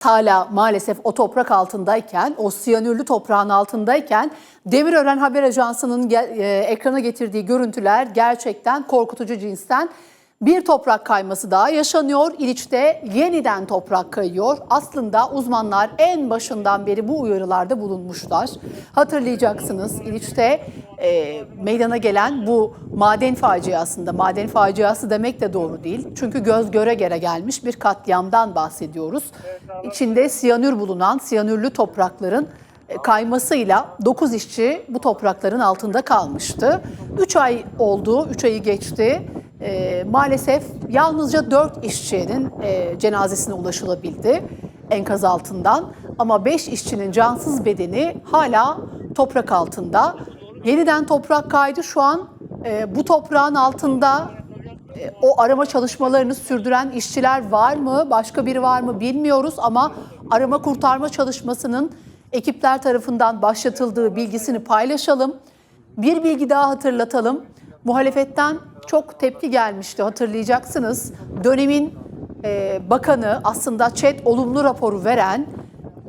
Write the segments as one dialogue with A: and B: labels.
A: hala maalesef o toprak altındayken, o siyanürlü toprağın altındayken Demirören Haber Ajansı'nın e, ekrana getirdiği görüntüler gerçekten korkutucu cinsten. Bir toprak kayması daha yaşanıyor. İliç'te yeniden toprak kayıyor. Aslında uzmanlar en başından beri bu uyarılarda bulunmuşlar. Hatırlayacaksınız İliç'te e, meydana gelen bu maden faciasında, maden faciası demek de doğru değil. Çünkü göz göre göre gelmiş bir katliamdan bahsediyoruz. İçinde siyanür bulunan, siyanürlü toprakların e, kaymasıyla 9 işçi bu toprakların altında kalmıştı. 3 ay oldu, 3 ayı geçti. E, maalesef yalnızca 4 işçinin e, cenazesine ulaşılabildi enkaz altından. Ama 5 işçinin cansız bedeni hala toprak altında. Yeniden toprak kaydı şu an e, bu toprağın altında e, o arama çalışmalarını sürdüren işçiler var mı, başka biri var mı bilmiyoruz ama arama kurtarma çalışmasının ekipler tarafından başlatıldığı bilgisini paylaşalım. Bir bilgi daha hatırlatalım. Muhalefetten çok tepki gelmişti hatırlayacaksınız. Dönemin e, bakanı aslında ÇED olumlu raporu veren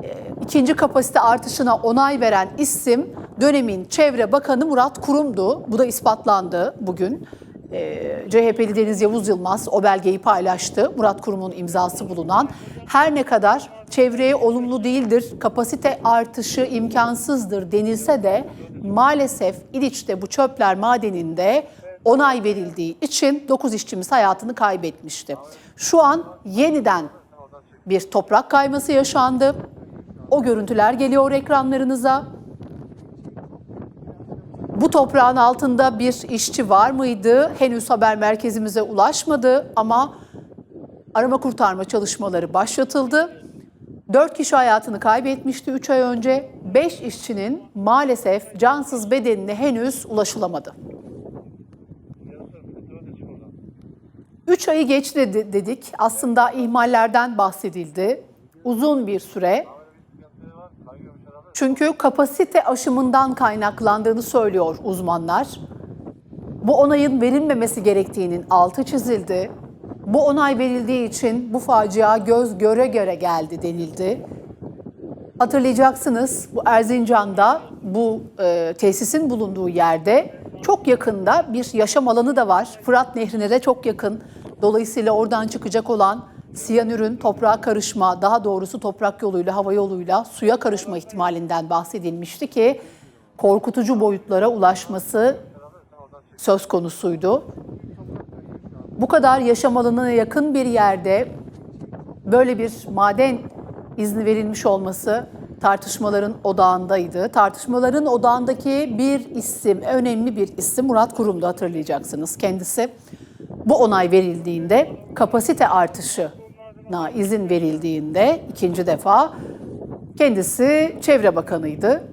A: e, ikinci kapasite artışına onay veren isim dönemin Çevre Bakanı Murat Kurum'du. Bu da ispatlandı bugün. E, CHP'li Deniz Yavuz Yılmaz o belgeyi paylaştı. Murat Kurum'un imzası bulunan. Her ne kadar çevreye olumlu değildir, kapasite artışı imkansızdır denilse de maalesef İliç'te bu çöpler madeninde onay verildiği için 9 işçimiz hayatını kaybetmişti. Şu an yeniden bir toprak kayması yaşandı. O görüntüler geliyor ekranlarınıza. Bu toprağın altında bir işçi var mıydı? Henüz haber merkezimize ulaşmadı ama arama kurtarma çalışmaları başlatıldı. 4 kişi hayatını kaybetmişti 3 ay önce. 5 işçinin maalesef cansız bedenine henüz ulaşılamadı. 3 ayı geçti de- dedik. Aslında ihmallerden bahsedildi. Uzun bir süre. Çünkü kapasite aşımından kaynaklandığını söylüyor uzmanlar. Bu onayın verilmemesi gerektiğinin altı çizildi. Bu onay verildiği için bu facia göz göre göre geldi denildi. Hatırlayacaksınız bu Erzincan'da bu e, tesisin bulunduğu yerde çok yakında bir yaşam alanı da var. Fırat Nehri'ne de çok yakın. Dolayısıyla oradan çıkacak olan siyanürün toprağa karışma, daha doğrusu toprak yoluyla, hava yoluyla suya karışma ihtimalinden bahsedilmişti ki korkutucu boyutlara ulaşması söz konusuydu. Bu kadar yaşam alanına yakın bir yerde böyle bir maden izni verilmiş olması tartışmaların odağındaydı. Tartışmaların odağındaki bir isim, önemli bir isim Murat Kurum'du hatırlayacaksınız. Kendisi bu onay verildiğinde kapasite artışına izin verildiğinde ikinci defa kendisi Çevre Bakanıydı.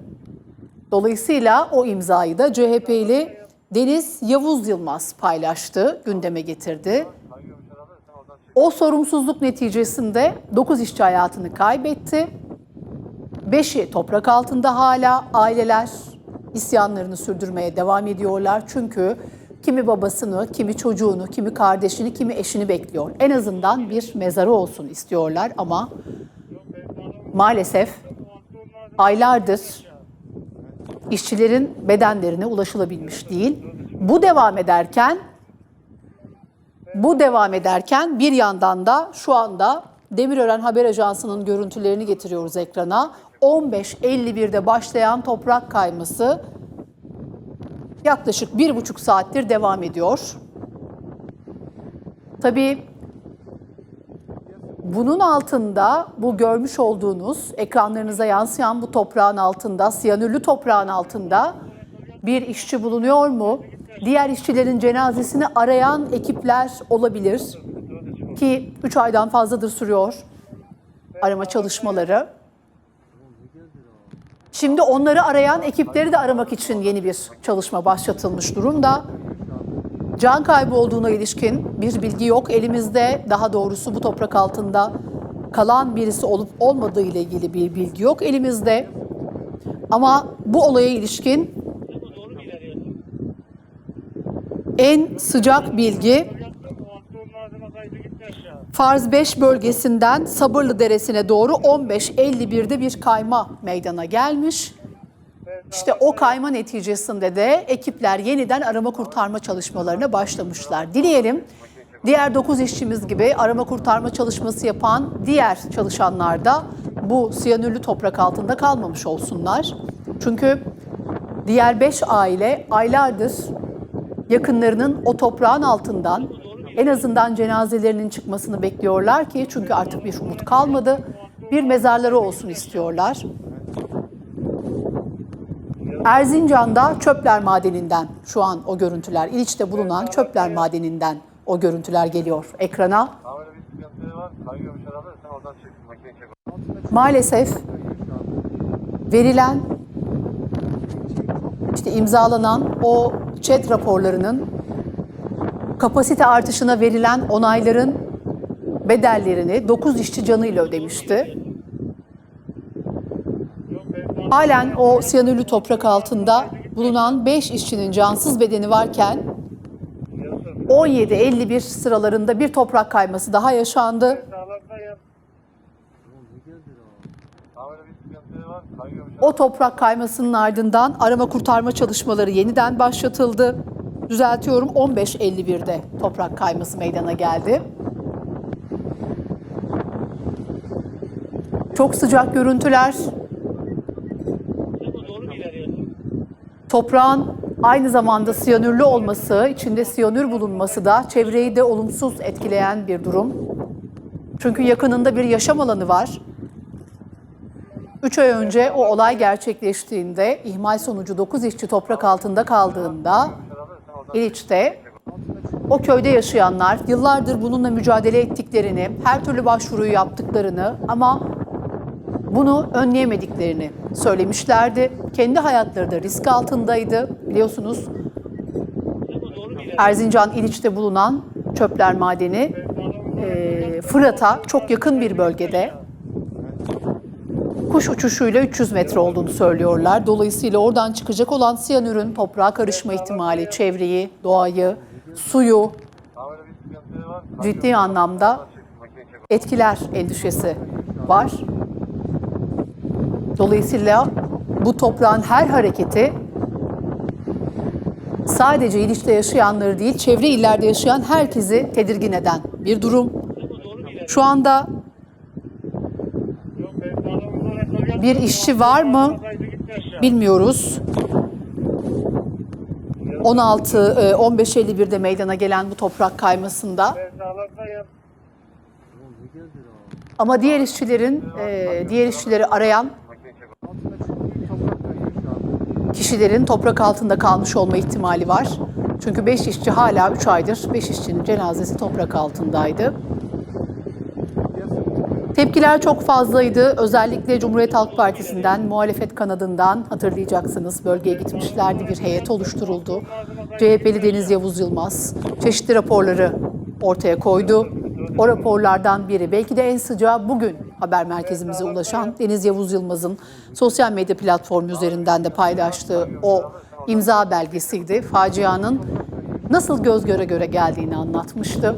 A: Dolayısıyla o imzayı da CHP'li Deniz Yavuz Yılmaz paylaştı, gündeme getirdi. O sorumsuzluk neticesinde 9 işçi hayatını kaybetti. 5'i toprak altında hala aileler isyanlarını sürdürmeye devam ediyorlar. Çünkü kimi babasını, kimi çocuğunu, kimi kardeşini, kimi eşini bekliyor. En azından bir mezarı olsun istiyorlar ama maalesef aylardır işçilerin bedenlerine ulaşılabilmiş değil. Bu devam ederken bu devam ederken bir yandan da şu anda Demirören Haber Ajansı'nın görüntülerini getiriyoruz ekrana. 15.51'de başlayan toprak kayması yaklaşık bir buçuk saattir devam ediyor. Tabii bunun altında bu görmüş olduğunuz ekranlarınıza yansıyan bu toprağın altında, siyanürlü toprağın altında bir işçi bulunuyor mu? Diğer işçilerin cenazesini arayan ekipler olabilir ki 3 aydan fazladır sürüyor arama çalışmaları. Şimdi onları arayan ekipleri de aramak için yeni bir çalışma başlatılmış durumda. Can kaybı olduğuna ilişkin bir bilgi yok elimizde. Daha doğrusu bu toprak altında kalan birisi olup olmadığı ile ilgili bir bilgi yok elimizde. Ama bu olaya ilişkin en sıcak bilgi Farz 5 bölgesinden Sabırlı Deresi'ne doğru 15.51'de bir kayma meydana gelmiş. İşte o kayma neticesinde de ekipler yeniden arama kurtarma çalışmalarına başlamışlar. Dileyelim diğer 9 işçimiz gibi arama kurtarma çalışması yapan diğer çalışanlar da bu siyanürlü toprak altında kalmamış olsunlar. Çünkü diğer 5 aile aylardır yakınlarının o toprağın altından en azından cenazelerinin çıkmasını bekliyorlar ki çünkü artık bir umut kalmadı. Bir mezarları olsun istiyorlar. Erzincan'da Çöpler Madeni'nden şu an o görüntüler, İliç'te bulunan Çöpler Madeni'nden o görüntüler geliyor ekrana. Maalesef verilen işte imzalanan o ÇED raporlarının kapasite artışına verilen onayların bedellerini 9 işçi canıyla ödemişti. Halen o siyanürlü toprak altında bulunan 5 işçinin cansız bedeni varken 17.51 sıralarında bir toprak kayması daha yaşandı. O toprak kaymasının ardından arama kurtarma çalışmaları yeniden başlatıldı. Düzeltiyorum 15.51'de toprak kayması meydana geldi. Çok sıcak görüntüler. Toprağın aynı zamanda siyanürlü olması, içinde siyanür bulunması da çevreyi de olumsuz etkileyen bir durum. Çünkü yakınında bir yaşam alanı var. 3 ay önce o olay gerçekleştiğinde ihmal sonucu 9 işçi toprak altında kaldığında İliç'te o köyde yaşayanlar yıllardır bununla mücadele ettiklerini, her türlü başvuruyu yaptıklarını ama bunu önleyemediklerini söylemişlerdi. Kendi hayatları da risk altındaydı. Biliyorsunuz Erzincan İliç'te bulunan çöpler madeni Fırat'a çok yakın bir bölgede kuş uçuşuyla 300 metre olduğunu söylüyorlar. Dolayısıyla oradan çıkacak olan siyanürün toprağa karışma ihtimali çevreyi, doğayı, suyu ciddi anlamda etkiler endişesi var. Dolayısıyla bu toprağın her hareketi sadece İliç'te yaşayanları değil, çevre illerde yaşayan herkesi tedirgin eden bir durum. Şu anda bir işçi var mı bilmiyoruz. 16 e, 15.51'de meydana gelen bu toprak kaymasında ama diğer işçilerin e, diğer işçileri arayan kişilerin toprak altında kalmış olma ihtimali var. Çünkü 5 işçi hala 3 aydır 5 işçinin cenazesi toprak altındaydı. Tepkiler çok fazlaydı. Özellikle Cumhuriyet Halk Partisi'nden, muhalefet kanadından hatırlayacaksınız. Bölgeye gitmişlerdi, bir heyet oluşturuldu. CHP'li Deniz Yavuz Yılmaz çeşitli raporları ortaya koydu. O raporlardan biri, belki de en sıcağı bugün haber merkezimize ulaşan Deniz Yavuz Yılmaz'ın sosyal medya platformu üzerinden de paylaştığı o imza belgesiydi. Facianın nasıl göz göre göre geldiğini anlatmıştı.